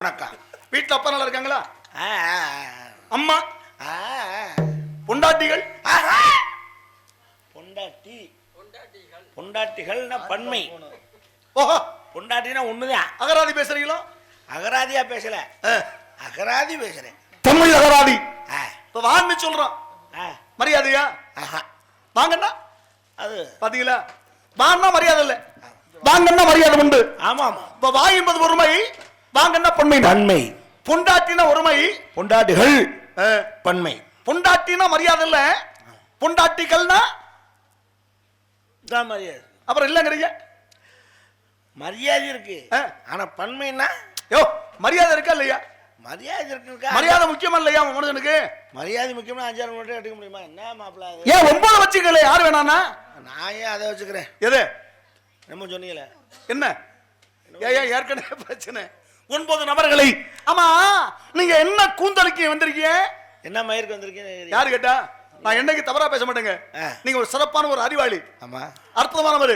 வணக்கம் வீட்டுல அப்பா நல்லா இருக்காங்களா? அம்மா. பொண்டாட்டிகள். பொண்டாட்டி. பொண்டாட்டிகள்னா பன்மை. ஓஹோ பொண்டாட்டினா ஒண்ணுதான். அகராதி பேசுறீங்களா? அகராதியா பேசல. அகராதி பேசுறேன். தமிழ் அகராதி. இப்ப வான்னு சொல்றோம் மரியாதையா. வாங்கண்ணா அது. பாத்தீங்களா? வான்னா மரியாதை இல்ல. வாங்கன்னா மரியாதை உண்டு. ஆமா ஆமா இப்ப வா என்பது ஒருமை வாங்கன்னா பன்மை? பன்மை. பொண்டாட்டினா ஒருமை. பொண்டாட்டிகள் ஆ, பன்மை. பொண்டாட்டினா மரியாதை இல்ல. பொண்டாட்டிகள்னா தான் மரியாதை. அப்புறம் இல்லங்கிறீங்க? மரியாதை இருக்கு. ஆ. ஆனா பன்மைன்னா யோ மரியாதை இருக்கா இல்லையா? மரியாதை இருக்குக்கா. மரியாதை முக்கியமா இல்லையா மனுஷனுக்கு மரியாதை முக்கியமா அஞ்சாறு மட்டும் எடுக்க முடியுமா? என்ன மாப்பிள்ள ஏன் ஒன்பது வச்சுக்கல யார் வேணானா நான் ஏன் அதை வச்சுக்கிறேன்? எது? நம்ம சொன்னீங்களே. என்ன? ஏன் ஏற்கனவே பிரச்சனை. ஒன்பது நபர்களை. ஆமா. நீங்க என்ன கூந்தலுக்கு வந்திருக்கீங்க? என்ன மயிருக்கு வந்திருக்கீங்க? யாரு கேட்டா? நான் என்னைக்கு தவறா பேச மாட்டேங்க. நீங்க ஒரு சிறப்பான ஒரு அறிவாளி. ஆமா. அற்புதமானவர்.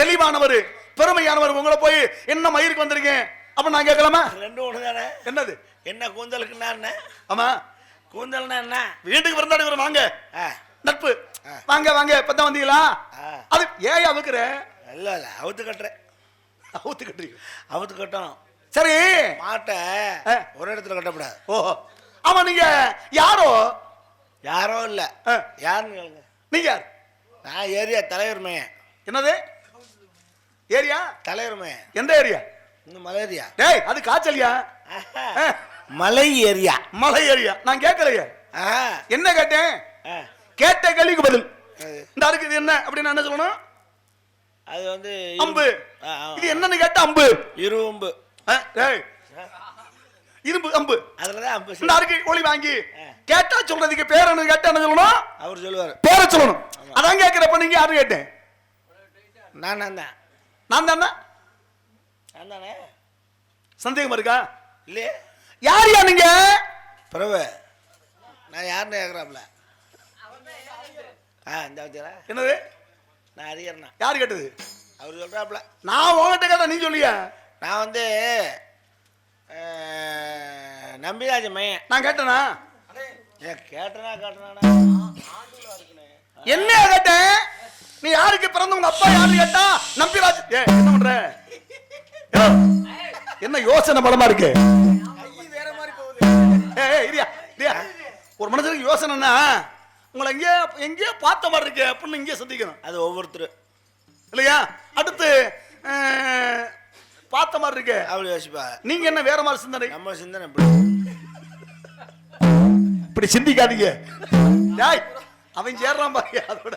தெளிவானவர். பெருமையானவர். உங்களை போய் என்ன மயிருக்கு வந்திருக்கேன் அப்ப நான் கேட்கலாமா? ரெண்டும் ஒன்று தானே. என்னது? என்ன கூந்தலுக்குன்னா என்ன? ஆமா. கூந்தல்னா என்ன? வீட்டுக்கு விருந்தாடி வரும். வாங்க. நட்பு. வாங்க வாங்க. இப்பதான் வந்தீங்களா. அது ஏன் அவுக்குற? இல்லை இல்லை. அவுத்து கட்டுறேன். அவுத்து கட்டுறீங்க. அவுத்து கட்டணும். சரி. மாட்டை. ஒரு இடத்துல கட்டக்கூடாது ஓஹோ ஆமா நீங்க யாரோ? யாரோ இல்லை. யாருன்னு கேளுங்க. நீங்க யார்? நான் ஏரியா தலைவர் மையன். என்னது? ஏரியா? தலைவர் மையன். எந்த ஏரியா? இந்த மலேரியா. டேய் அது காய்ச்சலியா? மலை ஏரியா. மலை ஏரியா. நான் கேட்கலையே. என்ன கேட்டேன். கேட்ட கேள்விக்கு பதில். இந்த அதுக்கு இது என்ன அப்படின்னு என்ன சொல்லணும்? அது வந்து அம்பு. இது என்னன்னு கேட்ட அம்பு. ஆ, டேய் இரும்பு அம்பு. அதில் தான் அம்பு இந்த அருக்கு ஒளி வாங்கி. கேட்டா சொல்றதுக்கு பேர் என்ன கேட்டா என்ன சொல்லணும்? அவர் சொல்லுவார். பேரை சொல்லணும். அதான் கேட்கிறப்ப நீங்க யாரு கேட்டேன்? நான் நான் தான். நான் தானே? நான் தானே? சந்தேகம் இருக்கா? இல்லையே. யார் யா நீங்க? பிரபு. நான் யாருன்னு கேட்குறாப்புல ஆ இந்த என்னது? நான் அரியர்ண்ணா யார் கேட்டது? அவர் சொல்கிறாப்புல நான் உங்ககிட்ட கேட்டா நீ சொல்லியா? நான் வந்து நம்பிராஜ மையன் நான் கேட்டேனா? கேட்டனா கேட்டனா என்ன கேட்டேன்? நீ யாருக்கு பிறந்த உங்க அப்பா யாரு கேட்டா நம்பிராஜ் ஏ என்ன பண்ற? என்ன யோசனை பலமா இருக்கு? ஏ ஏ, இரியா இரியா. ஒரு மனுஷனுக்கு யோசனைன்னா உங்களை எங்கேயோ எங்கேயோ பார்த்த மாதிரி இருக்கு அப்படின்னு இங்கே சந்திக்கணும். அது ஒவ்வொருத்தர். இல்லையா? அடுத்து மாதிரி இருக்கு. அப்படி யோசிப்பா. நீங்க என்ன வேற மாதிரி சிந்தனை? நம்ம சிந்தனை இப்படி. இப்படி சிந்திக்காதீங்க. டேய் அவன் சேர்றான் பாரு அதோட.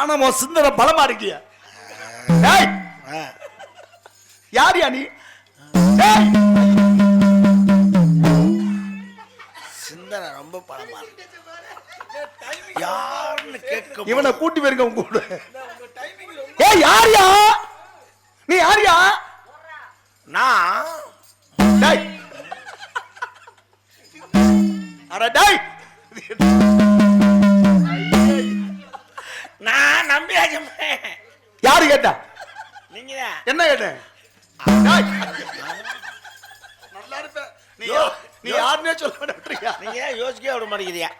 ஆனா உன் சிந்தனை பலமா இருக்கிய. டேய் யார் யா நீ? டேய். சிந்தனை ரொம்ப பலமா இருக்கு. யாருன்னு கேட்க இவனை கூட்டி போயிருக்க உங்க கூட. ஏய் யார்யா நீ யார்யா நான் டேய். அட டேய். நான் மையன் யாரு கேட்டா? நீங்க என்ன கேட்டேன் டேய். நல்லா இருப்ப. நீ நீ யாருன்னே சொல்ல மாட்டேறியா நீங்க யோசிக்க விட மாட்டேங்கிறியா?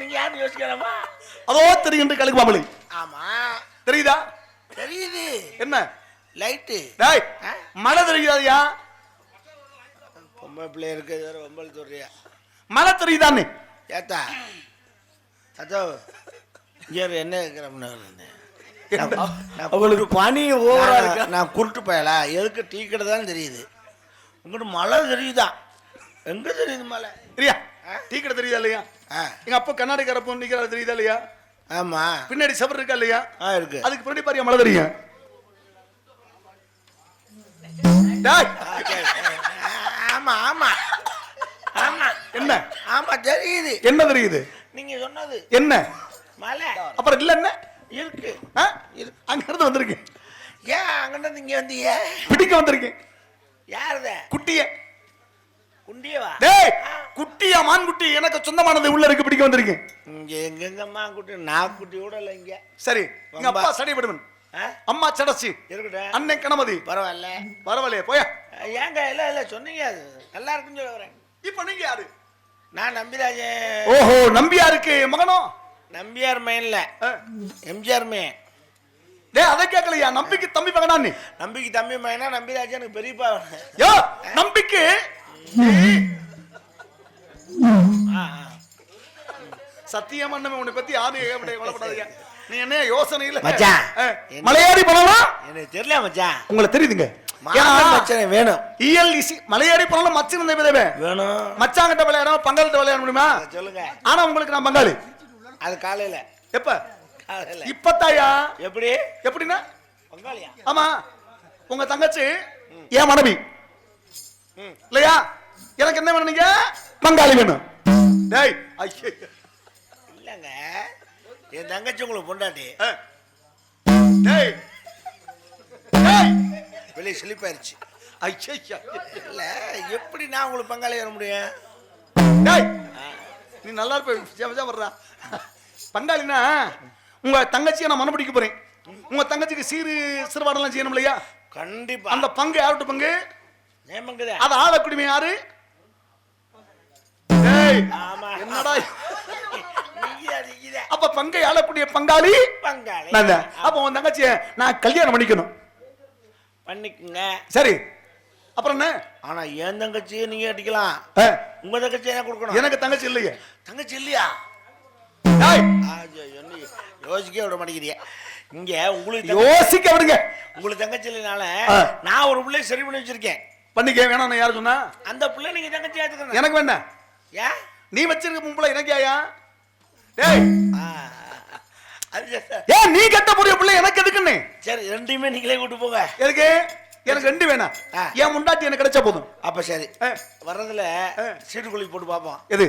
நீங்க யாரும் யோசிக்கலாமா அதோ தெரியும் கழுகு மாமலை. ஆமா. தெரியுதா? தெரியுது. என்ன? லைட்டு. டேய் மழை தெரியுதாயா பொம்பளை பிள்ளை இருக்குது வேற பொம்பளை சொல்றியா மழை தெரியுதான்னு? ஏத்தா அதோ இங்கே என்ன கேட்குறேன் அவங்களுக்கு பனி ஓவரா இருக்கு? நான் குருட்டு பயலா எதுக்கு டீ கடை தான் தெரியுது. உங்கள்கிட்ட மழை தெரியுதா? எங்க தெரியுது மழை? சரியா டீ கடை தெரியுதா இல்லையா? எங்க அப்பா கண்ணாடி கரப்பு நிக்கிறாரு தெரியுதா இல்லையா? ஆமா. பின்னாடி சவர் இருக்கா இல்லையா? ஆ இருக்கு. அதுக்கு பின்னாடி பாரியா மழை தெரியும். ஆமா ஆமா. ஆமா. என்ன? ஆமா தெரியுது. என்ன தெரியுது? நீங்க சொன்னது. என்ன? மழை அப்புறம் இல்ல என்ன? இருக்கு? அங்க இருந்து வந்திருக்கேன் ஏன் அங்கிட்ட இங்க வந்தீங்க? பிடிக்க வந்திருக்கேன் யாருத? குட்டிய. டேய் குட்டியா மான்குட்டி எனக்கு சொந்தமானது உள்ள இருக்கு பிடிக்க வந்திருக்கேன் இங்க எங்கெங்கம்மா குட்டி நான் குட்டி கூட இல்லை இங்க. சரி எங்க அப்பா சடை விடுவன் ஆ? அம்மா சடசி இருக்கட்டும். அண்ணன் கணமதி பரவாயில்ல. பரவாயில்லையே போயா. ஏங்க இல்லை இல்லை சொன்னீங்க அது. நல்லா இருக்குன்னு சொல்ல வரேன். இப்ப நீங்க யாரு? நான் நம்பிராஜன் ஓஹோ நம்பியாருக்கு மகனோ? நம்பியார் மைன்ல. எம்ஜிஆர் மையன் டேய் அதை கேட்கலையா? நம்பிக்கை தம்பி மகனா நீ? நம்பிக்கை தம்பி மையனா நம்பிராஜன் எனக்கு பெரியப்பா. யோ நம்பிக்கை. சத்தியமா அண்ணன் உன்னை பத்தி யாரும் ஏகப்பட்ட கொல்லப்படாதீங்க நீ என்ன யோசனை இல்ல மச்சான். மலையாடி பண்ணலாம் எனக்கு தெரியல மச்சான். உங்களை தெரியுதுங்க. வேணும். இயல் இசி மலையாடி பண்ணலாம் மச்சின் இந்த விதவே வேணும். மச்சாங்கிட்ட விளையாடாம பங்காளிட்ட விளையாட முடியுமா? சொல்லுங்க. ஆனா உங்களுக்கு நான் பங்காளி. அது காலையில. எப்ப? இப்பத்தாயா? எப்படி? எப்படின்னா? பங்காளியா? ஆமா. உங்க தங்கச்சி என் மனைவி. இல்லையா? எனக்கு என்ன வேணும் நீங்க? பங்காளி வேணும். டேய் ஐயே. இல்லைங்க. என் தங்கச்சி உங்களுக்கு பொண்டாட்டி. ஆ. டேய். டேய். வெளியே சிலிப்பாயிருச்சு ஐயே இல்ல எப்படி நான் உங்களுக்கு பங்காளி வர முடியும்? டேய். நீ நல்லா இருப்ப ஜெபஜா வர்றா பங்காளினா உங்க தங்கச்சியை நான் மனப்பிடிக்க போறேன். உங்க தங்கச்சிக்கு சீரு சிறுபாடெல்லாம் செய்யணும் இல்லையா? கண்டிப்பா. அந்த பங்கு யார்கிட்ட பங்கு? அது ஆளக்குடிமை யாரு? டேய் ஆமா. என்னடா அப்ப பங்கை ஆளக்கூடிய பங்காளி? பங்காளி. அப்ப உன் தங்கச்சியை நான் கல்யாணம் பண்ணிக்கணும். பண்ணிக்குங்க. சரி. அப்புறம் என்ன? ஆனா என் தங்கச்சியை நீங்க அடிக்கலாம். உங்க தங்கச்சி என்ன கொடுக்கணும். எனக்கு தங்கச்சி இல்லையே. தங்கச்சி இல்லையா? யோசிக்க விட மாட்டேங்கிறீங்க இங்க உங்களுக்கு யோசிக்க விடுங்க. உங்களுக்கு தங்கச்சி இல்லைனால. நான் ஒரு பிள்ளைய சரி பண்ணி வச்சிருக்கேன். பண்ணிக்க வேணாம் நான் யாரு சொன்னா? அந்த பிள்ளை நீங்க தங்கச்சி ஏத்துக்கணும் எனக்கு வேண்டாம் ஏன் நீ வச்சிருக்க மும்பளை எனக்கு ஆயா டேய். ஏன் நீ கட்ட போறிய பிள்ளை எனக்கு எதுக்குன்னு? சரி ரெண்டையுமே நீங்களே கூட்டு போங்க. எதுக்கு? எனக்கு ரெண்டு வேணாம். என் முண்டாட்டி எனக்கு கிடைச்சா போதும். அப்ப சரி. வர்றதுல. சீட்டு குழி போட்டு பார்ப்போம் எது?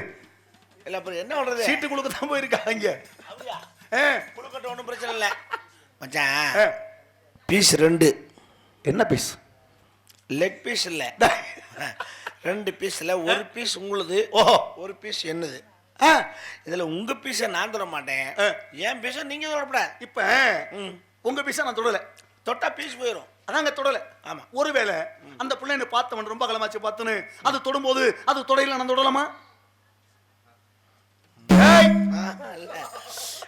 இல்ல அப்புறம் என்ன பண்றது? சீட்டு குழுக்க தான் போயிருக்கா இங்க. அப்படியா? ஆ, குடுக்கட்டும் ஒன்றும் பிரச்சனை இல்லை. மச்சான். பீஸ் ரெண்டு. என்ன பீஸ்? லெக் பீஸ் இல்ல. ரெண்டு பீஸ்ல ஒரு பீஸ் உங்களுது ஓஹோ ஒரு பீஸ் என்னது? ஆ, இதுல உங்க பீஸை நான் தொட மாட்டேன். என் பீஸை நீங்க தொடக்கூடாது இப்ப ம். உங்க பீஸை நான் தொடல. தொட்டா பீஸ் போயிடும் அதாங்க தொடல. ஆமா. ஒருவேளை அந்த பிள்ளை என்ன பார்த்தவன் ரொம்ப காலமாச்சு பார்த்துன்னு அது தொடும்போது அது தொடையில நான் தொடலாமா?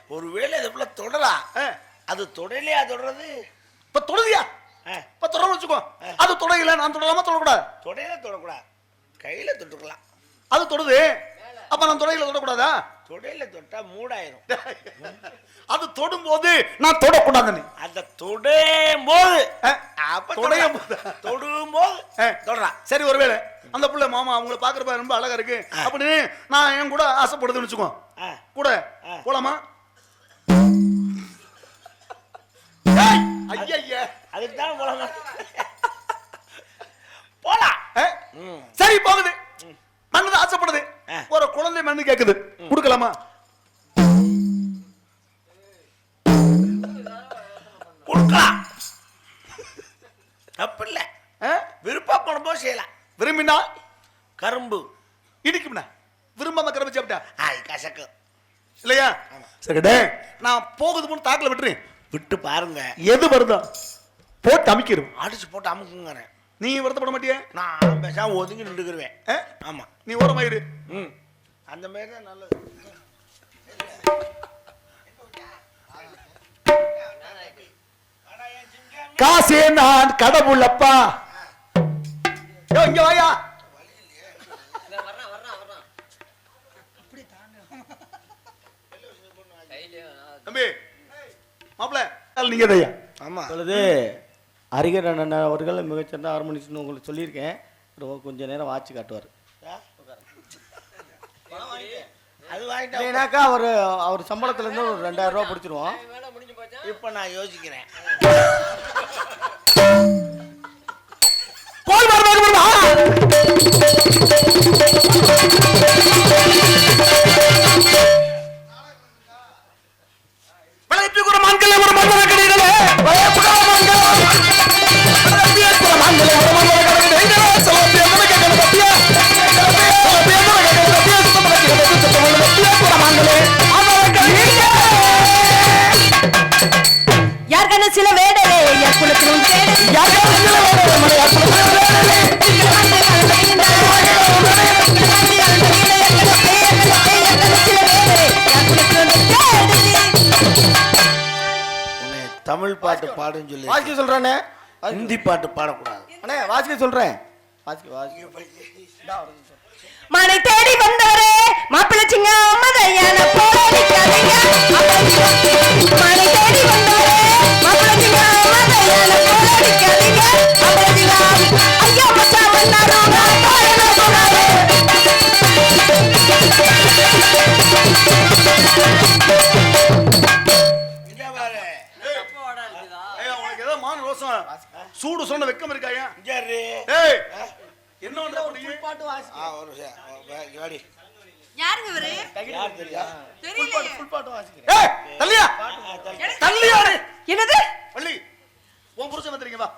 ஒருவேளை இது தொடலாம் ஆ, அது தொடலையா தொடறது? இப்ப தொடுதியா? இப்ப தொடர வச்சுக்கோ. அது தொடையில நான் தொடலாமா தொடக்கூடாது. தொடையில தொடக்கூடாது. கையில தொட்டுக்கலாம். அது தொடுது. அப்ப நான் தொடையில தொடக்கூடாதா? தொடையில தொட்டா மூடாயிரும். அது தொடும்போது நான் தொடக்கூடாதுன்னு. அந்த தொடையும் போது தொடையும் தொடலாம். தொடும் போது. தொடலாம். சரி ஒருவேளை அந்த புள்ள மாமா அவங்கள பாக்குறப்ப ரொம்ப அழகா இருக்கு. அப்படின்னு நான் என் கூட ஆசைப்படுதுன்னு வச்சுக்கோ. கூட. போலாமா? ஐயையே. அதுக்கு தான் போலாம் சரி போகுது. மண்ணு ஆசைப்படுது. ஒரு குழந்தை மண்ணு கேக்குது. கொடுக்கலாமா? கொடுக்கலாம். தப்பு இல்லை. ஆ? விருப்பப்படும் போது செய்யலாம். விரும்பினா? கரும்பு. இடிக்கும்னா விரும்பாம கிளம்பி சாப்பிட்டா? ஆய் கசக்கு. இல்லையா? சரி நான் போகுது போன தாக்கில் விட்டுறேன். விட்டு பாருங்க. எது வருதோ போட்டு அமைக்கிடும் அடிச்சு போட்டு அமுக்குங்கிறேன். நீ வருத்தப்பட மாட்டியே? நான் பேசாம ஒதுங்கி நின்றுக்கிருவேன்? ஆமா. நீ ஓரமாயிரு ம். அந்த மாதிரி தான் நல்லது. காசே நான் கடவுள் அப்பா இங்க வாயா. தம்பி மாப்பிள்ள நீங்க தையா ஆமா. இப்பொழுது அரிகர் அண்ணன் அவர்கள் மிகச்சிறந்த ஹார்மோனிஸ்ட்னு உங்களுக்கு சொல்லியிருக்கேன். ரொம்ப கொஞ்ச நேரம் வாட்சி காட்டுவார். அது வாங்கிட்டா இல்லைனாக்கா அவர் அவர் சம்பளத்துலேருந்து ஒரு ரெண்டாயிரம் ரூபா பிடிச்சிருவோம். இப்ப நான் யோசிக்கிறேன். போய் பாட்டு பாடுன்னு சொல்லி வாசிக்க சொல்றேண்ணே ஹிந்தி பாட்டு பாடக்கூடாது. அண்ணே வாசிக்க சொல்றேன். வாசிக்க வாசிக்க. மனை தேடி வந்தாரே மாப்பிள்ளை சிங்க மதையான போராடிக்காதீங்க மனை தேடி யாருங்க இவரு யார் தெரியா? தெரியல ஃபுல் பாட்டு வாசிக்கிறேன் ஏய் தள்ளியா தள்ளியா நீ என்னது? பள்ளி. உன் புருஷன் வந்துறீங்க வா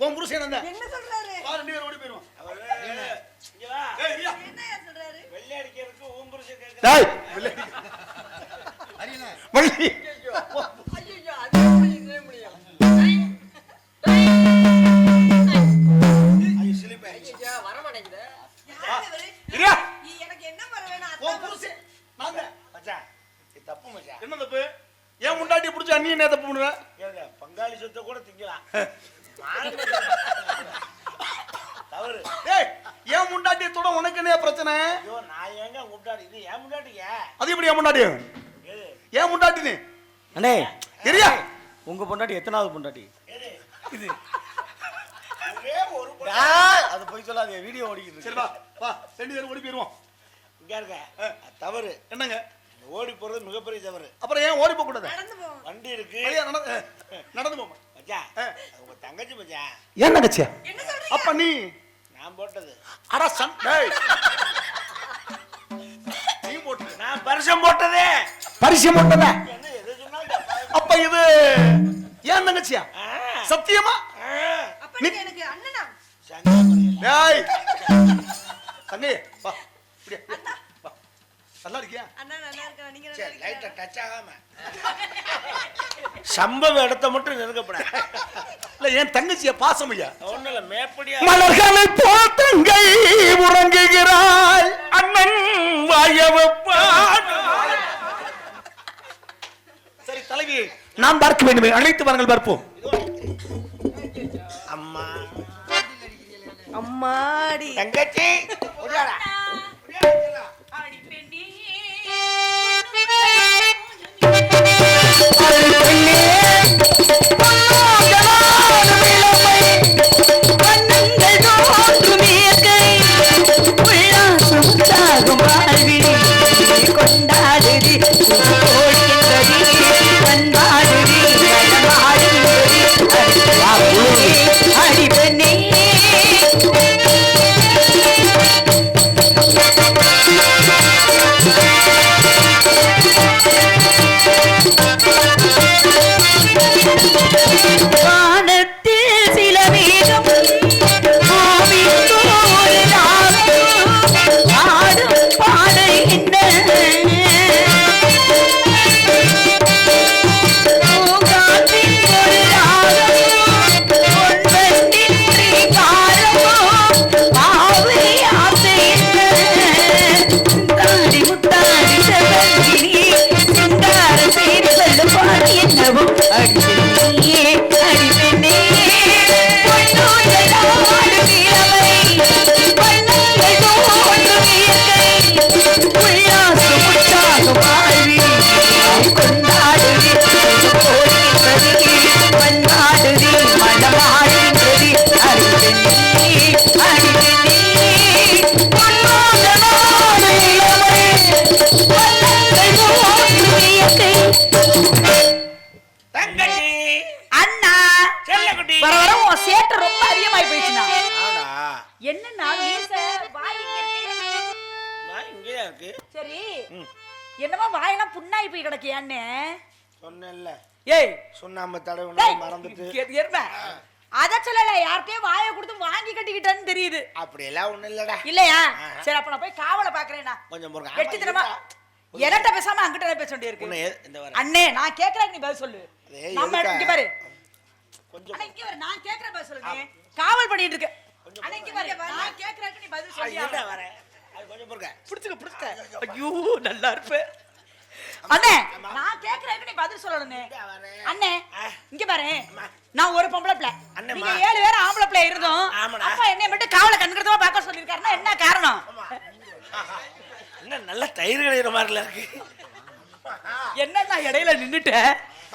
உன் புருஷன் என்ன? என்ன சொல்றாரு? வா ரெண்டு பேரும் ஓடி போயிருவோம் இங்க வா. ஏய் இல்லையா என்ன சொல்றாரு? வெள்ளை அடிக்கிறதுக்கு உன் புருஷன் கேக்குறான். டேய் அது எப்படி ஏன் முண்டாட்டி? எது? ஏன் முண்டாட்டி நீ? அண்ணே தெரியா உங்க பொண்டாட்டி எத்தனாவது பொண்டாட்டி? இது. அது போய் சொல்லாதீங்க வீடியோ ஓடிக்கிட்டு சரி இருக்கு வா வா ரெண்டு பேரும் ஓடி போயிருவோம். இங்க இருக்க தவறு. என்னங்க? ஓடி போறது மிகப்பெரிய தவறு. அப்புறம் ஏன் ஓடி போக கூடாது? வண்டி இருக்கு. நடந்து போமா? மச்சான் உங்க தங்கச்சி மச்சான். ஏன் சொல்றீங்க? அப்ப நீ? நான் போட்டது. அட நான் பரிசம் போட்டதே. பரிசம் போட்டதா. அப்ப இது ஏன் தங்கச்சியா? சத்தியமா? எனக்கு அண்ணனா? தங்கை நல்லா இருக்கியா? அண்ணா நல்லா இருக்கா நீங்க நல்லா சரி, லைட்டா இருக்கீங்களா? டச் ஆகாம. சம்பவ இடத்த மட்டும் நெருக்கப்பட இல்ல என் தங்கச்சிய பாசம் ஐயா ஒண்ணு இல்ல மேப்படியா மலர்களை போல் தங்கை உறங்குகிறாள். அண்ணன் வாயவப்பான் சரி தலைவி நாம் பார்க்க வேண்டுமே. அழைத்து வாருங்கள் பார்ப்போம். அம்மா. அம்மாடி. தங்கச்சி Thank you. சரி. என்னமோ வாயெல்லாம் புண்ணாய் போய் கிடக்கியான்னு? சொன்னேன்ல. ஏய். சுண்ணாம்பு தடவை மறந்துட்டு. அத சொல்லல யார்கிட்டயும் வாயை கொடுத்து வாங்கி கட்டிக்கிட்டேன்னு தெரியுது. அப்படியெல்லாம் ஒண்ணும் இல்லடா. இல்லையா. சரி அப்ப நான் போய் காவலை பாக்குறேன்னா கொஞ்சம் பொறுங்க. வெட்டி ஆமா, தரமா. இருக்கா? என்கிட்ட பேசாம அங்கிட்ட பேச வேண்டியிருக்கு. எ- இந்த வர. அண்ணே நான் கேக்குறேன் நீ பதில் சொல்லு. நம்ம பாரு. கொஞ்சம் அண்ணா இங்க பாரு நான் கேக்குறேன் பதில் சொல்லு நீ. காவல் பண்ணிட்டு இருக்க அண்ணா இங்க பாரு நான் கேக்குறேன் நீ பதில் அது சொல்லி என்ன வரேன். அது கொஞ்சம் பொறுங்க. புடிச்சுக்க புடிச்சுக்க. ஐயோ நல்லா இருப்ப அண்ணே நான் கேக்குறதுக்கு நீ பதில் சொல்லணும்னே. அண்ணே இங்க பாரு. நான் ஒரு பொம்பளை பிள்ளை. நீங்க ஏழு பேரும் ஆம்பளை பிள்ளை இருந்தோம். அப்பா என்னை மட்டும் காவலை கண்கிருத்தமா பார்க்க சொல்லிருக்காருன்னா என்ன காரணம்? என்ன நல்ல தயிர் கிடைக்கிற மாதிரில இருக்கு. என்ன நான் இடையில நின்னுட்ட?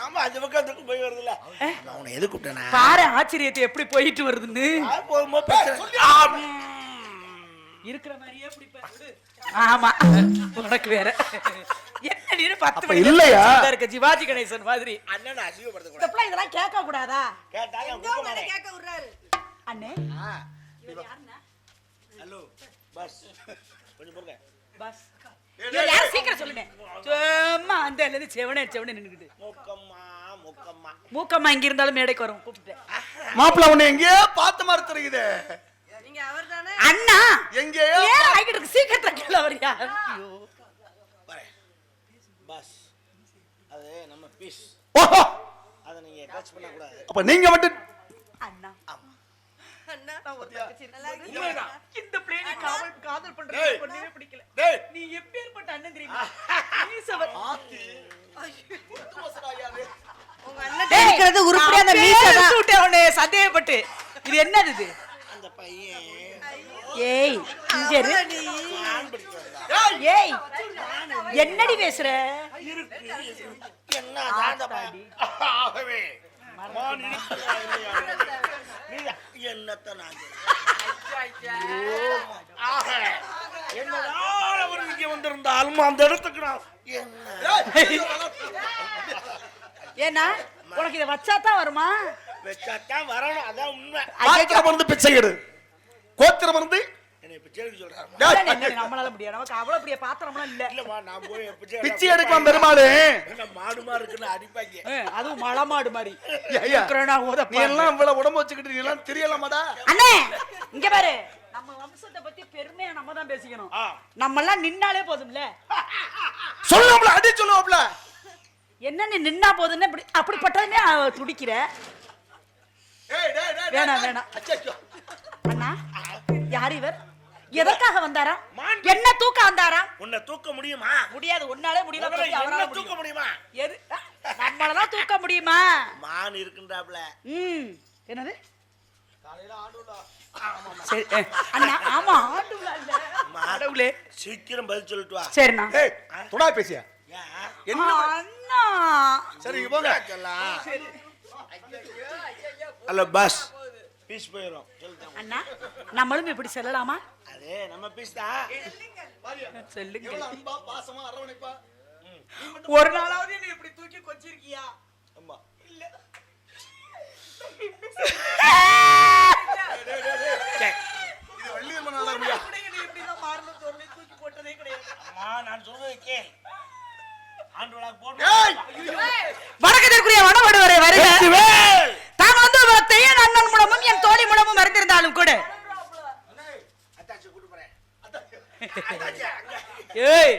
ஆமா அந்த பக்கம் போய் வருதுல்ல. நான் உன்னை எது கூப்பிட்டேனா? பாரு ஆச்சரியத்தை எப்படி போயிட்டு வருதுன்னு. அது போகும்போது பிரச்சனை. ஆம். இருக்கிற மாதிரியே பிடிப்பேன் ஆமா. உனக்கு வேற. என்ன பத்து அப்ப மணிக்கு இல்லையா? பேசிட்டு இருக்க சிவாஜி கணேசன் மாதிரி. அண்ணனை அசிங்கப்படுத்த இதெல்லாம் கேட்க கூடாதா கேட்டாலும் எங்க உங்க அண்ணன் கேட்க விடுறாரு அண்ணே? Hello bus. கொஞ்சம் பொறுங்க. பஸ். யாரும் சீக்கிரம் சொல்லுங்க. சும்மா அந்த அல்லது செவனே செவனே நின்னுக்கிட்டு. மூக்கம்மா மூக்கம்மா. மூக்கம்மா இங்க இருந்தாலும் மேடைக்கு வரும் கூப்பிட்டேன் மாப்பிள்ள உன்னை எங்கேயோ பார்த்த மாதிரி தெரியுது நீங்க அவர்தானே? அண்ணா எங்கேயோ ஏன் ஆகிட்டு இருக்கு சீக்கிரத்துல கீழே வரியா? ஐயோ. வரேன். பஸ். அது நம்ம பீஸ். ஓஹோ. அதை நீங்க டச் பண்ணக்கூடாது. அப்ப நீங்க மட்டும் அண்ணா. அண்ணா நான் ஒரு தங்கச்சி. இந்த பிள்ளை நீ காவல் காதல் பண்றது டேய். பண்ணவே பிடிக்கல டேய் நீ எப்பேற்பட்ட அண்ணன் தெரியுமா மீசவர். உங்க இருக்கிறது உருப்படியா அந்த மீசை தான். விட்டேன் உன்னை சந்தேகப்பட்டு. இது என்னது இது? அந்த பையன். ஏய் இங்க இரு. ஏய் என்னடி பேசுற? என்ன ஆகவே. என்னத்த நான்? ஆக என்னதான் அவர் இங்க வந்திருந்தாலும் அந்த இடத்துக்கு நான் என்ன? ஏன்னா உனக்கு இதை வச்சாதான் வருமா? வச்சாத்தான் வரணும் அதான் உண்மை. பாத்திரம் இருந்து பிச்சை எடு. கோத்திரம் என்னை பிச்சை எடுக்கலாம் பெருமாளு. என்ன மாடுமா இருக்குன்னு அடிப்பாங்க. அதுவும் மலமாடு மாதிரி. ஐயா, இருக்கிறேனா நீ. எல்லாம் இவ்வளவு உடம்பு வச்சுக்கிட்டு நீ எல்லாம் தெரியலாமாடா? அண்ணே இங்க பாரு. நம்ம வம்சத்தை பத்தி பெருமையா நம்ம தான் பேசிக்கணும். நம்ம எல்லாம் நின்னாலே போதும்ல. சொல்லுவோம்ல அடி சொல்லுவோம்ல. என்ன நீ நின்னா போதுன்னு அப்படி அப்படிப்பட்டதுமே துடிக்கிற? ஏய், டேய், டேய், வேணாம், வேணாம். அண்ணா யார் இவர்? எதற்காக வந்தாரா. என்ன தூக்க வந்தாரா? உன்னை தூக்க முடியுமா? முடியாது உன்னாலே முடியல. தூக்க முடியும். எது? நம்மளதான் தூக்க முடியுமா? மான் இருக்குன்றாப்ல ம். என்னது? சீக்கிரம் பதில் சொல்லிட்டு வா. சரிண்ணா. ஏய், துடா பேசியா? என்ன அண்ணா. சரி பஸ் பீஸ் போயிடும் அண்ணா நம்மளும் இப்படி செல்லலாமா? அதே நம்ம பீஸ் தான். பாசமா அரவணைப்பா. ஒரு நாளாவது நீ இப்படி தூக்கி கொச்சிருக்கியா? ஆமா இல்ல. இது வள்ளி தூக்கி போட்டதே கிடையாது. அம்மா நான் சொல்றேன் கே வடக்கத்திற்குரிய வடவடுவரை வருக. தாம் வந்து தெய்யன் அண்ணன் மூலமும் என் தோழி மூலமும் அறிந்திருந்தாலும் கூட. ஏய்!